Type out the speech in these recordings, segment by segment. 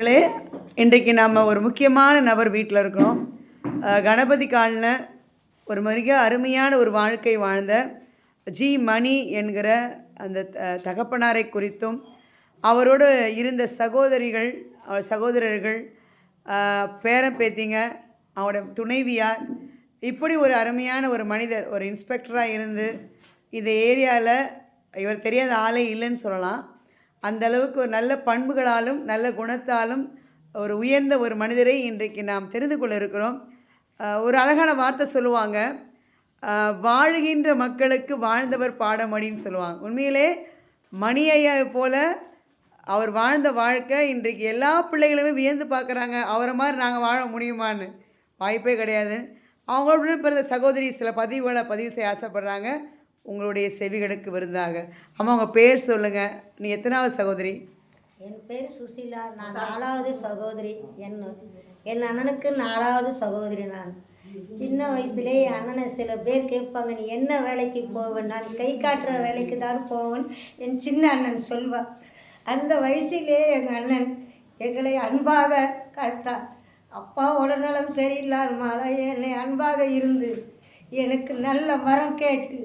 மக்களே இன்றைக்கு நாம் ஒரு முக்கியமான நபர் வீட்டில் இருக்கிறோம். கணபதி காலில் ஒரு மிக அருமையான ஒரு வாழ்க்கை வாழ்ந்த ஜி மணி என்கிற அந்த த- தகப்பனாரை குறித்தும் அவரோடு இருந்த சகோதரிகள் அவர் சகோதரர்கள் பேரன் பேத்திங்க அவரோட துணைவியார் இப்படி ஒரு அருமையான ஒரு மனிதர் ஒரு இன்ஸ்பெக்டராக இருந்து இந்த ஏரியாவில் இவர் தெரியாத ஆளே இல்லைன்னு சொல்லலாம். அந்த அளவுக்கு ஒரு நல்ல பண்புகளாலும் நல்ல குணத்தாலும் ஒரு உயர்ந்த ஒரு மனிதரை இன்றைக்கு நாம் தெரிந்து கொள்ள இருக்கிறோம். ஒரு அழகான வார்த்தை சொல்லுவாங்க. வாழுகின்ற மக்களுக்கு வாழ்ந்தவர் பாடம் அப்படின்னு சொல்லுவாங்க. உண்மையிலே மணி போல அவர் வாழ்ந்த வாழ்க்கை இன்றைக்கு எல்லா பிள்ளைகளுமே வியந்து பார்க்குறாங்க. அவரை மாதிரி நாங்கள் வாழ முடியுமான்னு. வாய்ப்பே கிடையாது. அவங்களோட பிறந்த சகோதரி சில பதிவுகளை பதிவு செய்ய ஆசைப்பட்றாங்க. உங்களுடைய செவிகளுக்கு விருந்தாக. அம்மா உங்கள் பேர் சொல்லுங்கள் நீ எத்தனாவது சகோதரி? என் பேர் சுசீலா. நான் நாலாவது சகோதரி. என் என் அண்ணனுக்கு நாலாவது சகோதரி நான். சின்ன வயசுலே என் அண்ணனை சில பேர் கேட்பாங்க நீ என்ன வேலைக்கு போவேன் நான் கை காட்டுற வேலைக்கு தான் போவேன். என் சின்ன அண்ணன் சொல்வான் அந்த வயசிலே எங்கள் அண்ணன் எங்களை அன்பாக கழித்தார் அப்பா உடல்நலம் சரியில்லாதனால என்னை அன்பாக இருந்து எனக்கு நல்ல மரம் கேட்டு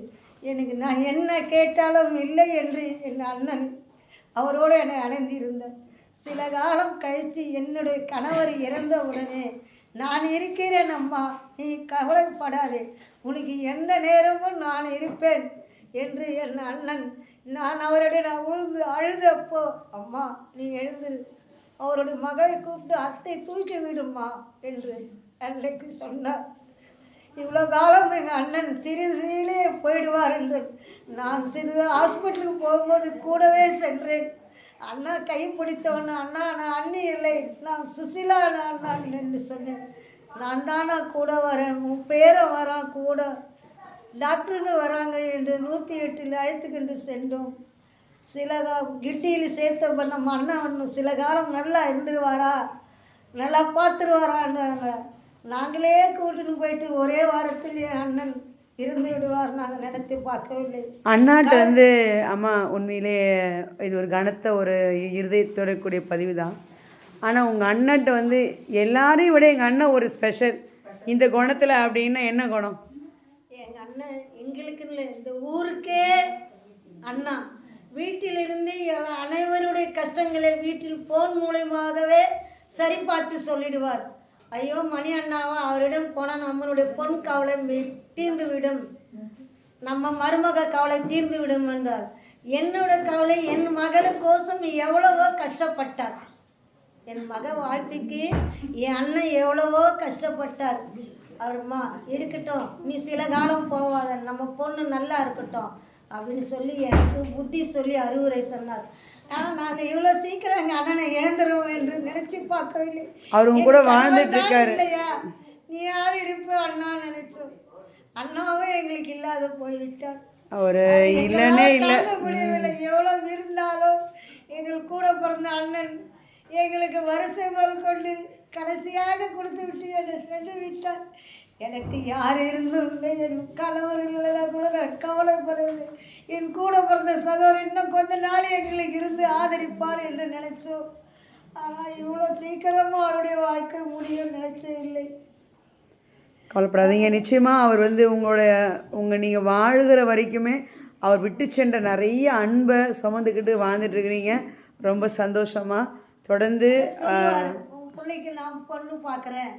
எனக்கு நான் என்ன கேட்டாலும் இல்லை என்று என் அண்ணன் அவரோடு என்னை அணைந்திருந்தார். சில காலம் கழித்து என்னுடைய கணவர் இறந்த உடனே நான் இருக்கிறேன் அம்மா நீ கவலைப்படாதே உனக்கு எந்த நேரமும் நான் இருப்பேன் என்று என் அண்ணன் நான் அவருடைய நான் உழுந்து அழுதப்போ அம்மா நீ எழுந்து அவருடைய மகளை கூப்பிட்டு அத்தை தூக்கி விடுமா என்று அன்றைக்கு சொன்னார். இவ்வளோ காலம் எங்கள் அண்ணன் சிறு சிறிலே போயிடுவார் என்று நான் சிறு ஹாஸ்பிட்டலுக்கு போகும்போது கூடவே சென்றேன். அண்ணா கை பிடித்தவொன்னு அண்ணா நான் அண்ணி இல்லை நான் சுசிலா நான் என்று சொன்னேன். நான் தானா கூட வரேன் உன் பேரை வரான் கூட. டாக்டருங்க வராங்க என்று நூற்றி எட்டில் அழைத்துக்கொண்டு சென்றோம். சில கிட்டியில் சேர்த்த நம்ம அண்ணன் ஒன்று சில காலம் நல்லா இருந்துருவாரா நல்லா பார்த்துருவாரான்னாங்க நாங்களே கூட்டின்னு போயிட்டு ஒரே வாரத்தில் என் அண்ணன் இருந்து விடுவார் நாங்கள் நினைத்து பார்க்கவில்லை. அண்ணாட்ட வந்து அம்மா உண்மையிலே இது ஒரு கனத்த ஒரு இருதயத்தோட கூடிய பதிவு தான் ஆனால் உங்கள் அண்ணன்ட்ட வந்து எல்லாரையும் விட எங்கள் அண்ணன் ஒரு ஸ்பெஷல். இந்த குணத்தில் அப்படின்னா என்ன குணம்? எங்கள் அண்ணன் எங்களுக்கு இல்லை இந்த ஊருக்கே அண்ணா. வீட்டிலிருந்து அனைவருடைய கஷ்டங்களை வீட்டில் ஃபோன் மூலயமாகவே சரி பார்த்து சொல்லிடுவார். ஐயோ மணி அண்ணாவா அவரிடம் போனால் நம்மளுடைய பொன் கவலை மீ- தீர்ந்து விடும். நம்ம மருமக கவலை தீர்ந்து விடும் என்றார். என்னோட கவலை என் மகளுக்கோசம் எவ்வளவோ கஷ்டப்பட்டார். என் மக வாழ்க்கைக்கு என் அண்ணன் எவ்வளவோ கஷ்டப்பட்டார். அவருமா இருக்கட்டும் நீ சில காலம் போவாத. நம்ம பொண்ணு நல்லா இருக்கட்டும். அப்படின்னு சொல்லி எனக்கு புத்தி சொல்லி அறிவுரை சொன்னார். ஆனால் நாங்கள் இவ்வளோ சீக்கிரம் எங்கள் அண்ணனை இழந்துருவோம் என்று நினச்சி பார்க்கவில்லை. அவர் உங்க கூட வாழ்ந்துட்டு இருக்காரு. இல்லையா? நீ யார் இருப்ப அண்ணா நினைச்சோம். அண்ணாவே எங்களுக்கு இல்லாத போய்விட்டார். ஒரு இல்லைன்னே இல்லை. முடியவில்லை. எவ்வளவு இருந்தாலும் எங்கள் கூட பிறந்த அண்ணன் எங்களுக்கு வரிசை கொண்டு கடைசியாக கொடுத்து விட்டு என்னை சென்று விட்டார். எனக்கு யார் இருந்தும் இல்லை. என் கணவர் இல்லைனா கூட நான் கவலைப்படவில்லை என் கூட பிறந்த சகோதரர் இன்னும் கொஞ்ச நாள் எங்களுக்கு இருந்து ஆதரிப்பார் என்று நினைச்சோம். ஆனால் இவ்வளோ சீக்கிரமாக அவருடைய வாழ்க்கை முடியும் நினைச்சவில்லை கவலைப்படாதீங்க. நிச்சயமாக அவர் வந்து உங்களுடைய உங்கள் நீங்கள் வாழுகிற வரைக்குமே அவர் விட்டு சென்ற நிறைய அன்பை சுமந்துக்கிட்டு வாழ்ந்துட்டு இருக்கிறீங்க. ரொம்ப சந்தோஷமாக தொடர்ந்து பிள்ளைக்கு நான் பொண்ணு பார்க்குறேன்.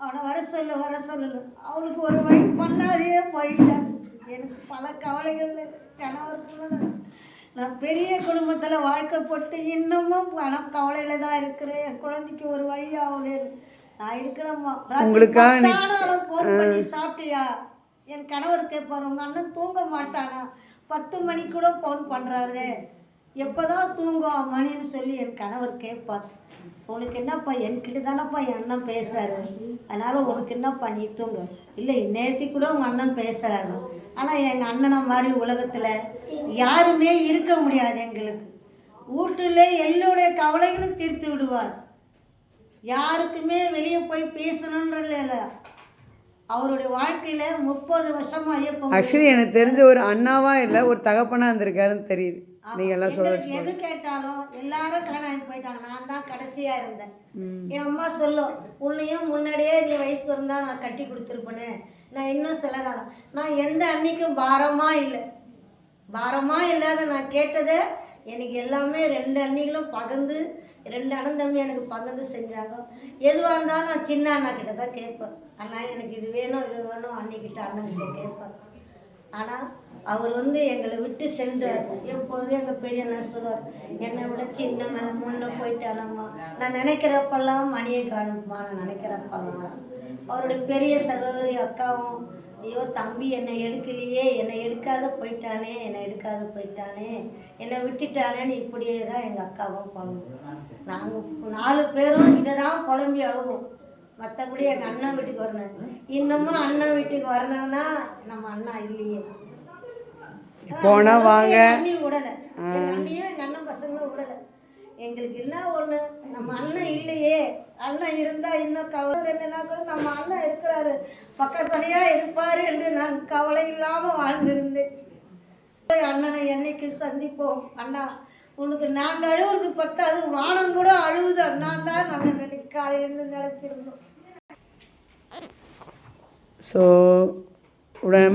அவனை வர சொல்லு வர சொல்லு. அவனுக்கு ஒரு வழி பண்ணாதே போயிட்டேன் எனக்கு பல கவலைகள் கணவருக்கு நான் பெரிய குடும்பத்தில் வாழ்க்கை போட்டு இன்னமும் பணம் கவலையில் தான் இருக்கிறேன். என் குழந்தைக்கு ஒரு வழி ஆகலேன்னு நான் இருக்கிறேம்மா உங்களுக்காக ஃபோன் பண்ணி சாப்பிட்டியா? என் கணவர் கேட்பார் உங்கள் அண்ணன் தூங்க மாட்டானா? பத்து மணிக்கு கூட ஃபோன் பண்ணுறாரு எப்போதான் தூங்கும் மணின்னு சொல்லி என் கணவர் கேட்பார் உனக்கு என்னப்பா என்கிட்ட தானப்பா என் அண்ணன் பேசுறாரு? அதனால உனக்கு என்னப்பா நீ தூங்க. இல்லை நேத்தி கூட உங்கள் அண்ணன் பேசுறாரு. ஆனால் எங்கள் அண்ணனை மாதிரி உலகத்தில் யாருமே இருக்க முடியாது எங்களுக்கு. வீட்டில் எல்லோடைய கவலைகளும் தீர்த்து விடுவார். யாருக்குமே வெளியே போய் பேசணுன்றல இல்லை. அவருடைய வாழ்க்கையில் முப்பது வருஷமா ஐயப்பன் ஆக்சுவலி எனக்கு தெரிஞ்ச ஒரு அண்ணாவா இல்லை ஒரு தகப்பனாக இருந்திருக்காருன்னு தெரியுது. நீங்கள் எல்லாம் சொல்ல எது கேட்டாலும் எல்லாரும் கல்யாணம் ஆகி போயிட்டாங்க. நான் தான் கடைசியா இருந்தேன். என் அம்மா சொல்லும் உன்னையும் முன்னாடியே நீ வயசுக்கு இருந்தா நான் கட்டி கொடுத்துருப்பேனே. நான் இன்னும் சில காலம். நான் எந்த அன்னைக்கும் பாரமா இல்லை. பாரமா இல்லாத நான் கேட்டதை எனக்கு எல்லாமே ரெண்டு அண்ணிகளும் பகிர்ந்து ரெண்டு அண்ணன் தம்பி எனக்கு பகிர்ந்து செஞ்சாங்க. எதுவாக இருந்தாலும் நான் சின்ன அண்ணா கிட்ட தான் கேட்பேன். அண்ணா எனக்கு இது வேணும் இது வேணும். அண்ணிக்கிட்ட அண்ணன் கிட்ட கேட்பேன். ஆனால் அவர் வந்து எங்களை விட்டு சென்றார். எப்பொழுதும் எங்கள் பெரிய அண்ணன் சொல்லுவார் என்னை விட சின்னவன் முன்ன போயிட்டானம்மா. நான் நினைக்கிறப்பெல்லாம் மணியை காணுமா நான் நினைக்கிறப்பெல்லாம். அவருடைய பெரிய சகோதரி அக்காவும் ஐயோ தம்பி என்னை எடுக்கலையே என்னை எடுக்காத போயிட்டானே என்னை எடுக்காத போயிட்டானே என்னை விட்டுட்டானேன்னு இப்படியே தான் எங்கள் அக்காவும் பண்ணுவோம் நாங்கள் நாலு பேரும் இதை தான் புலம்பி அழுகும் மற்றபடி எங்கள் அண்ணன் வீட்டுக்கு வரணும். இன்னமும் அண்ணன் வீட்டுக்கு வரணும்னா நம்ம அண்ணா இல்லையே. போனா வாங்க. எங்களுக்கு என்ன ஒன்று நம்ம அண்ணன் இல்லையே. அண்ணன் இருந்தால் இன்னும் கவலை என்னன்னா கூட நம்ம அண்ணன் இருக்கிறாரு. பக்கத்துலையாக இருப்பார் என்று நான் கவலை இல்லாமல் வாழ்ந்திருந்தேன். அண்ணனை என்னைக்கு சந்திப்போம்? அண்ணா உனக்கு நாங்கள் அழுவுறது பத்தாது வானம் கூட அழுவுது அண்ணான் தான் நாங்கள் நினைக்க காலையிலேருந்து நினச்சிருந்தோம். ஸோ உடனே